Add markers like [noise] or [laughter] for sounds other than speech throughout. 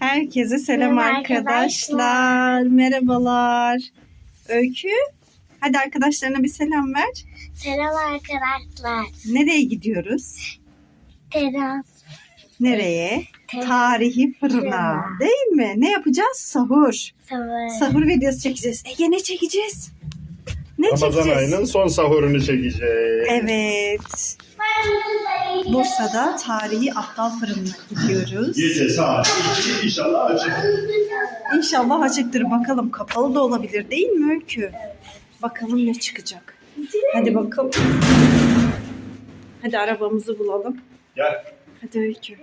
Herkese selam Merhaba arkadaşlar. Merhabalar. Öykü, hadi arkadaşlarına bir selam ver. Selam arkadaşlar. Nereye gidiyoruz? Teras. Nereye? Te- Tarihi fırına. Fırına. Değil mi? Ne yapacağız? Sahur. Savaş. Sahur videosu çekeceğiz. Ege ne çekeceğiz? Ne Ramazan çekeceğiz? ayının son sahurunu çekeceğiz. Evet. Bursa'da tarihi aptal fırınına gidiyoruz. Gece saat 2 inşallah açık. İnşallah açıktır. Bakalım kapalı da olabilir değil mi Öykü? Bakalım ne çıkacak. Hadi bakalım. Hadi arabamızı bulalım. Gel. Hadi Öykü.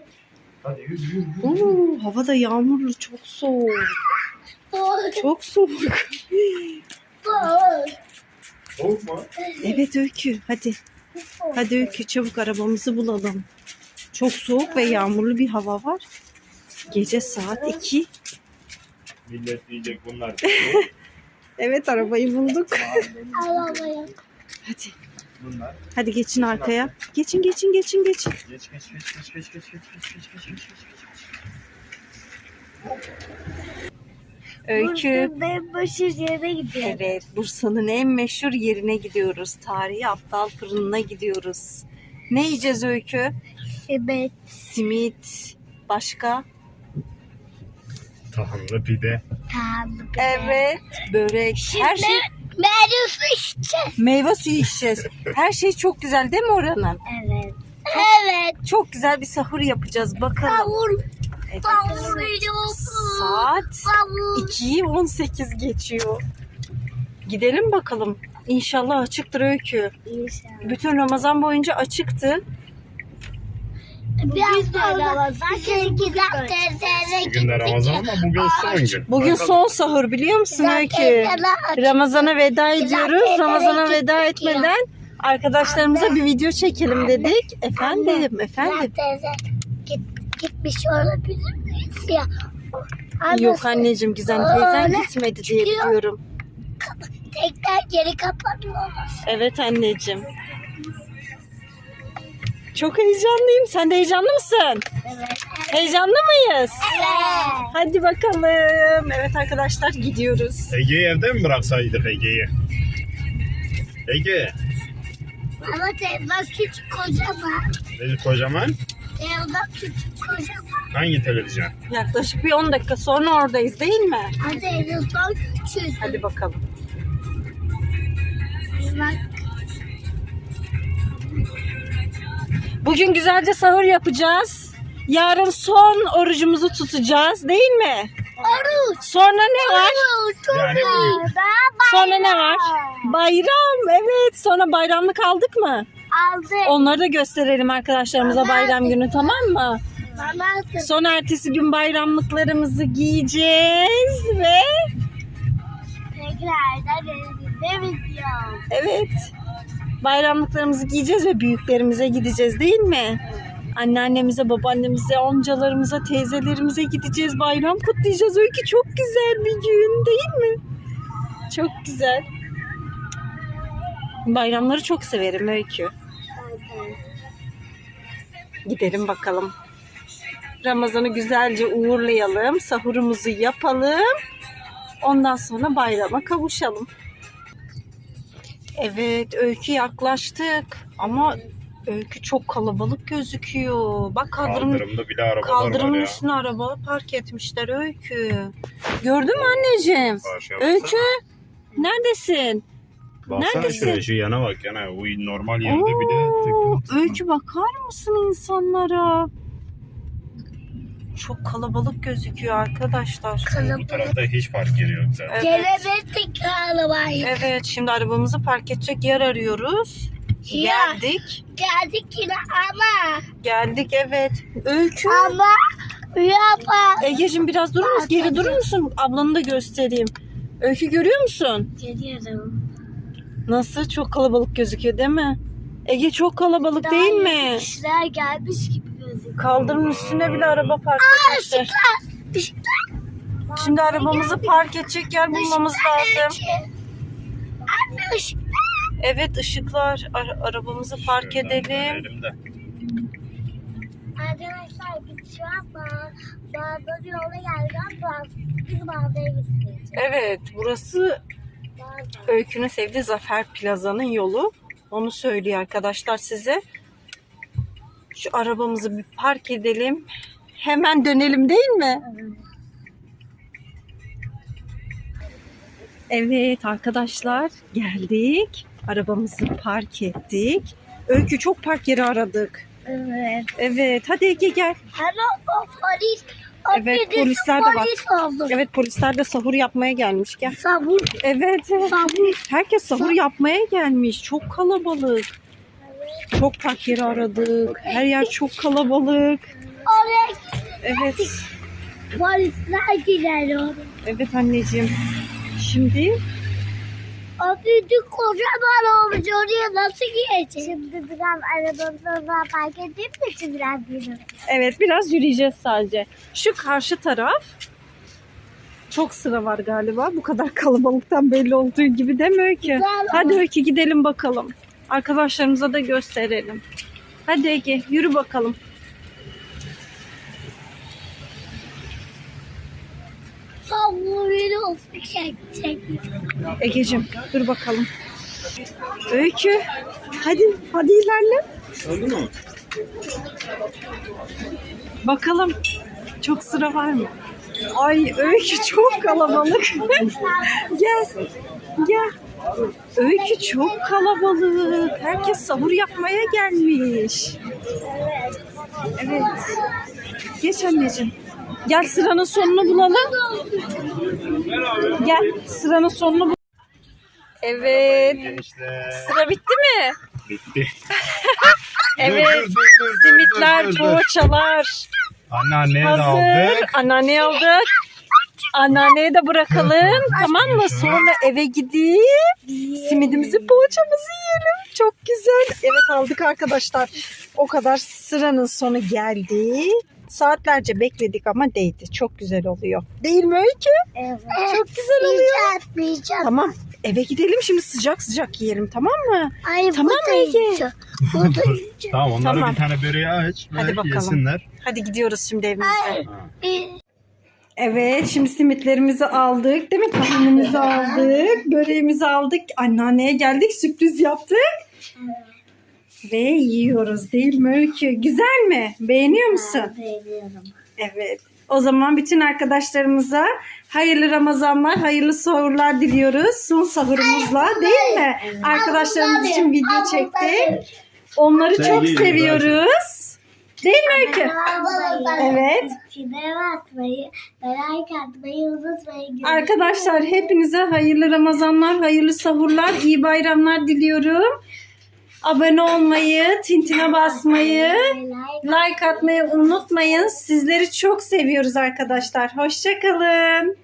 Hadi yürü yürü. yürü. Oo, hava da yağmurlu. Çok soğuk. Çok soğuk. Soğuk mu? Evet Öykü. Hadi. Hadi Öykü çabuk arabamızı bulalım. Çok soğuk ve yağmurlu bir hava var. Gece saat 2. Millet diyecek bunlar. Evet arabayı bulduk. Arabaya. Hadi. bunlar. Hadi geçin arkaya. Geçin geçin geçin geçin. Geç geç geç geç geç geç geç geç geç geç geç geç geç. Öykü. Ben başı yere gidiyorum. Evet, Bursa'nın en meşhur yerine gidiyoruz. Tarihi Aptal Fırını'na gidiyoruz. Ne yiyeceğiz Öykü? Evet. Simit, başka? Tahanlı pide. Tamam. Evet, börek, her şey. Ben su içeceğim. Meyve suyu içeceğiz. Her şey çok güzel değil mi oranın? Evet. Evet. Çok güzel bir sahur yapacağız bakalım. Kavur. Evet. Saat Kavur. 2'yi 18 geçiyor. Gidelim bakalım. İnşallah açıktır Öykü. İnşallah. Bütün Ramazan boyunca açıktı. Biraz Ramazan. Bugün de Ramazan ama bugün son gün. Bugün son sahur biliyor musun Öykü? Ramazana veda ediyoruz. Ramazana veda etmeden arkadaşlarımıza bir video çekelim dedik. Efendim, efendim. Gitmiş olabilir miyiz ya? Yok anneciğim Gizem teyzen Öyle gitmedi diye çıkıyor. biliyorum. Tekrar geri kapanıyor. Evet anneciğim. Çok heyecanlıyım. Sen de heyecanlı mısın? Evet. Heyecanlı mıyız? Evet. Hadi bakalım. Evet arkadaşlar gidiyoruz. Ege'yi evde mi bıraksaydık Ege'yi? Ege. Ama teyze küçük kocaman. Dedi kocaman. Teyze küçük kocaman. Hangi televizyon? Yaklaşık bir 10 dakika sonra oradayız değil mi? Teyze çok küçük. Hadi bakalım. Bak. Bugün güzelce sahur yapacağız. Yarın son orucumuzu tutacağız değil mi? Oruç. Sonra ne var? Oruç. Yani. Sonra ne var? Bayram. Evet. Sonra bayramlık aldık mı? Aldı. Onları da gösterelim arkadaşlarımıza bayram günü tamam mı? Mama Sonra ertesi gün bayramlıklarımızı giyeceğiz ve tekrardan elimizde video. evet bayramlıklarımızı giyeceğiz ve büyüklerimize gideceğiz değil mi? Anneannemize, babaannemize, amcalarımıza, teyzelerimize gideceğiz. Bayram kutlayacağız. Öykü çok güzel bir gün değil mi? Çok güzel. Bayramları çok severim Öykü. Gidelim bakalım. Ramazan'ı güzelce uğurlayalım. Sahurumuzu yapalım. Ondan sonra bayrama kavuşalım. Evet, öykü yaklaştık. Ama öykü çok kalabalık gözüküyor. Bak kaldırım, Kaldırımda bile arabalar kaldırımın var ya. üstüne araba park etmişler öykü. Gördün mü anneciğim? Öykü, neredesin? Baksana neredesin? şu yana bak yana. Bu normal yerde bir de Oo, tıklım. öykü bakar mısın insanlara? Çok kalabalık gözüküyor arkadaşlar. Bu tarafta hiç park yeri yok zaten. Evet. Gelemedik arabayı. Evet şimdi arabamızı park edecek yer arıyoruz. Ya. Geldik. Geldik yine ama. Geldik evet. Öykü. Ama yapa. Egeciğim biraz durur musun? Geri durur musun? Ablanı da göstereyim. Öykü görüyor musun? Geliyorum. Nasıl? Çok kalabalık gözüküyor değil mi? Ege çok kalabalık değil mi? İşler gelmiş gibi gözüküyor. Kaldırımın üstüne bile araba park etmişler. Işıklar. Şimdi arabamızı park edecek yer bulmamız lazım. Evet ışıklar. Ara- arabamızı park edelim. Arkadaşlar biz şu an ba- bağda Sonra yola geleceğim. Biz- Biz mağazaya gideceğiz. Evet burası. Öykü'nün sevdiği Zafer Plaza'nın yolu. Onu söylüyor arkadaşlar size. Şu arabamızı bir park edelim. Hemen dönelim değil mi? Evet arkadaşlar geldik. Arabamızı park ettik. Öykü çok park yeri aradık. Evet. Evet hadi Ege gel. O polis. Evet, polisler de. Polis oldu. Evet polisler de sahur yapmaya gelmiş gel. Sabun. Evet. Sabun. Herkes sahur yapmaya gelmiş. Çok kalabalık. Çok park yeri aradık. Her yer çok kalabalık. Oraya Evet. polisler girer oraya. Evet anneciğim. Şimdi O büyük kocaman olmuş. Oraya nasıl gireceğiz? Şimdi biraz arabamıza park edeyim mi? Şimdi biraz yürü. evet biraz yürüyeceğiz sadece. Şu karşı taraf çok sıra var galiba. Bu kadar kalabalıktan belli olduğu gibi mi Öykü? Güzel Hadi ama. Öykü gidelim bakalım. Arkadaşlarımıza da gösterelim. Hadi Ege yürü bakalım. Olsun çekecek. Egeciğim dur bakalım. Öykü hadi hadi ilerle. Oldu mu? Bakalım çok sıra var mı? Ay Öykü çok kalabalık. [laughs] gel gel. Öykü çok kalabalık. Herkes sahur yapmaya gelmiş. Evet. Geç anneciğim. Gel sıranın sonunu bulalım. Gel sıranın sonunu bul. Evet. Sıra bitti mi? Bitti. [laughs] Evet. Dur, dur, dur, dur, dur, Simitler, dur, dur. poğaçalar. Anneanneye de Hazır. aldık. Anneanneye aldık. Anneanneye de bırakalım. tamam mı? Sonra eve gidip simidimizi, poğaçamızı yiyelim. Çok güzel. Evet aldık arkadaşlar. O kadar sıranın sonu geldi. Saatlerce bekledik ama değdi. Çok güzel oluyor. Değil mi Öykü? Evet. Çok güzel oluyor. Yiyeceğim. Tamam. Eve gidelim şimdi sıcak sıcak yiyelim tamam mı? Ay, Tamam bu da [laughs] Ege. yiyeceğim. Bu da yiyeceğim. Tamam onları Tamam. bir tane böreği aç. Hadi bakalım. Yesinler. Hadi gidiyoruz şimdi evimize. Ha. Bir- Evet şimdi simitlerimizi aldık değil mi? Tahinimizi aldık. Böreğimizi aldık. Anneanneye geldik sürpriz yaptık. Ve yiyoruz değil mi Öykü? Güzel mi? Beğeniyor musun? Beğeniyorum. Evet. O zaman bütün arkadaşlarımıza hayırlı Ramazanlar, hayırlı sahurlar diliyoruz. Son sahurumuzla değil mi? Arkadaşlarımız için video çektik. Onları çok seviyoruz. Değil mi Öykü? Evet. Çiğdem atmayı, like atmayı unutmayın. Arkadaşlar hepinize hayırlı Ramazanlar, hayırlı sahurlar, iyi bayramlar diliyorum. Abone olmayı, tintine basmayı, Like atmayı unutmayın. Sizleri çok seviyoruz arkadaşlar. Hoşçakalın.